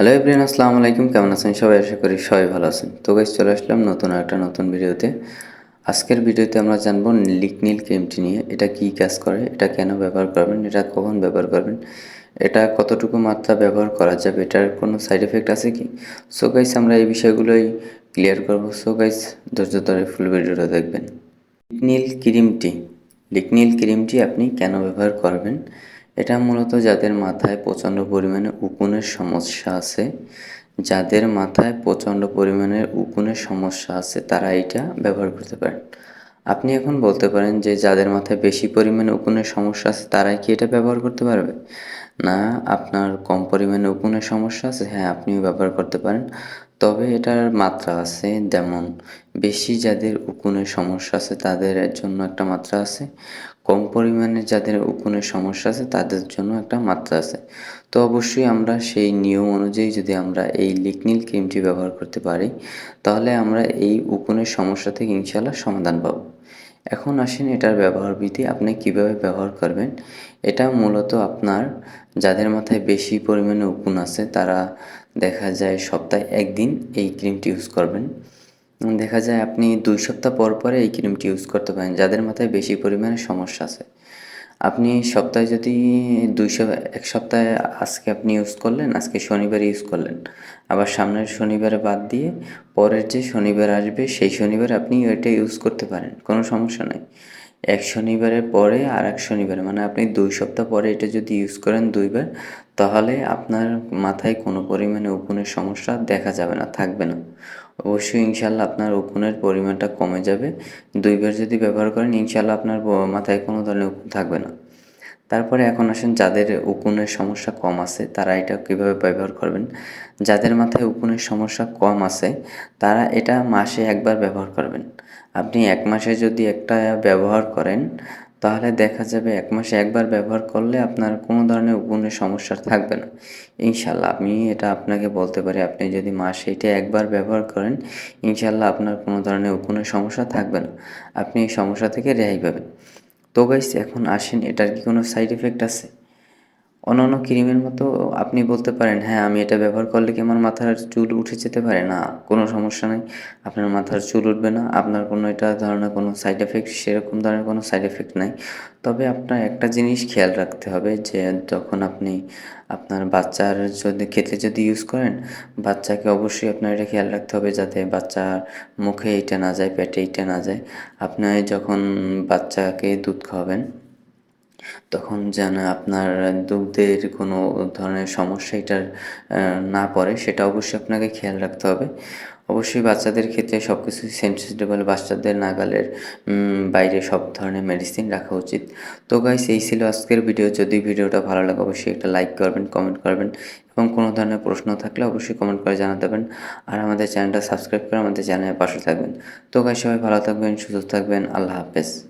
Hello everyone আসসালামু আলাইকুম। কেমন আছেন সবাই? আশা করি সবাই ভালো আছেন। তো গাইজ চলে আসলাম নতুন একটা নতুন ভিডিওতে। আজকের ভিডিওতে আমরা জানব লিকনিল ক্রিমটি নিয়ে, এটা কি কাজ করে, এটা কেন ব্যবহার করবেন, এটা কখন ব্যবহার করবেন, এটা কতটুকু মাত্রা ব্যবহার করা যাবে, এটার কোনো সাইড এফেক্ট আছে কি? সো গাইজ আমরা এই বিষয়গুলোই ক্লিয়ার করব। সো গাইজ ধৈর্য ধরে ফুল ভিডিওটা দেখবেন। লিকনিল ক্রিমটি লিকনিল ক্রিমটি আপনি কেন ব্যবহার করবেন? এটা মূলত যাদের মাথায় প্রচণ্ড পরিমাণে উকুনের সমস্যা আছে। যাদের মাথায় প্রচণ্ড পরিমাণের উকুনের সমস্যা আছে, তারা এটা ব্যবহার করতে পারেন। আপনি এখন বলতে পারেন যে যাদের মাথায় বেশি পরিমাণে উকুনের সমস্যা আছে, তারাই কি এটা ব্যবহার করতে পারবে? না, আপনার কম পরিমাণে উকুনের সমস্যা আছে? হ্যাঁ আপনিও ব্যবহার করতে পারেন। তবে এটার মাত্রা আছে, যেমন বেশি যাদের উকুনের সমস্যা আছে, তাদের জন্য একটা মাত্রা আছে। কম পরিমাণে যাদের উকুনের সমস্যা আছে, তাদের জন্য একটা মাত্রা আছে। তো অবশ্যই আমরা সেই নিয়ম অনুযায়ী যদি আমরা এই লিকনিল ক্রিমটি ব্যবহার করতে পারি, তাহলে আমরা এই উকুনের সমস্যা থেকে ইনশাল্লাহ সমাধান পাব। এখন আসেন এটার ব্যবহার বিধি, আপনি কীভাবে ব্যবহার করবেন? এটা মূলত আপনার যাদের মাথায় বেশি পরিমাণে উকুন আছে, তারা দেখা যায় সপ্তাহে একদিন এই ক্রিমটি ইউজ করবেন। দেখা যায় আপনি দুই সপ্তাহ পর পরে এই ক্রিমটি ইউজ করতে পারেন, যাদের মাথায় বেশি পরিমাণে সমস্যা আছে। আপনি সপ্তাহে যদি দুইশো, এক সপ্তাহে আজকে আপনি ইউজ করলেন, আজকে শনিবারে ইউজ করলেন। আবার সামনের শনিবারে বাদ দিয়ে পরের যে শনিবার আসবে, সেই শনিবার আপনি এটা ইউজ করতে পারেন, কোনো সমস্যা নেই। এক শনিবারের পরে আর এক শনিবারে মানে আপনি দুই সপ্তাহ পরে এটা যদি ইউজ করেন দুইবার, তাহলে আপনার মাথায় কোনো পরিমাণে উকুনের সমস্যা দেখা যাবে না, থাকবে না। অবশ্যই ইনশাল্লাহ আপনার উকুনের পরিমাণটা কমে যাবে। দুইবার যদি ব্যবহার করেন, ইনশাল্লাহ আপনার মাথায় কোনো ধরনের উকুন থাকবে না। তারপরে এখন আসেন যাদের উকুনের সমস্যা কম আছে, তারা এটা কীভাবে ব্যবহার করবেন? যাদের মাথায় উকুনের সমস্যা কম আছে, তারা এটা মাসে একবার ব্যবহার করবেন। আপনি এক মাসে যদি একটা ব্যবহার করেন তাহলে দেখা যাবে এক মাসে একবার ব্যবহার করলে আপনার কোনো ধরনের উকুনের সমস্যা থাকবে না। ইনশাল্লাহ আমি এটা আপনাকে বলতে পারি, আপনি যদি মাসে এটা একবার ব্যবহার করেন, ইনশাল্লাহ আপনার কোনো ধরনের উকুনের সমস্যা থাকবে না। আপনি এই সমস্যা থেকে রেহাই পাবেন। তো গাইস এখন আসেন, এটার কি কোনো সাইড এফেক্ট আছে? অন্যান্য ক্রিমের মতো আপনি বলতে পারেন হ্যাঁ আমি এটা ব্যবহার করলে কি আমার মাথার চুল উঠে যেতে পারে? না, কোনো সমস্যা নেই। আপনার মাথার চুল উঠবে না, আপনার কোনো এটা ধরনের কোনো সাইড এফেক্ট সেরকম ধরনের কোনো সাইড এফেক্ট নাই। তবে আপনার একটা জিনিস খেয়াল রাখতে হবে যে, যখন আপনি আপনার বাচ্চার যদি, ক্ষেত্রে যদি ইউজ করেন, বাচ্চাকে অবশ্যই আপনার এটা খেয়াল রাখতে হবে যাতে বাচ্চার মুখে এইটা না যায়, পেটে এইটা না যায়। আপনি যখন বাচ্চাকে দুধ খাওয়াবেন তখন যেন আপনার দুধের কোনো ধরনের সমস্যা এটার না পড়ে, সেটা অবশ্যই আপনাকে খেয়াল রাখতে হবে। অবশ্যই বাচ্চাদের ক্ষেত্রে সব কিছু সেন্সিটেবল বাচ্চাদের নাগালের বাইরে সব ধরনের মেডিসিন রাখা উচিত। তো গাইস এই ছিল আজকের ভিডিও যদি ভিডিওটা ভালো লাগে, অবশ্যই একটা লাইক করবেন কমেন্ট করবেন এবং কোনো ধরনের প্রশ্ন থাকলে অবশ্যই কমেন্ট করে জানাতে পারেন। আর আমাদের চ্যানেলটা সাবস্ক্রাইব করে আমাদের চ্যানেলের পাশে থাকবেন। তো গাইস সবাই ভালো থাকবেন, সুস্থ থাকবেন, আল্লাহ হাফেজ।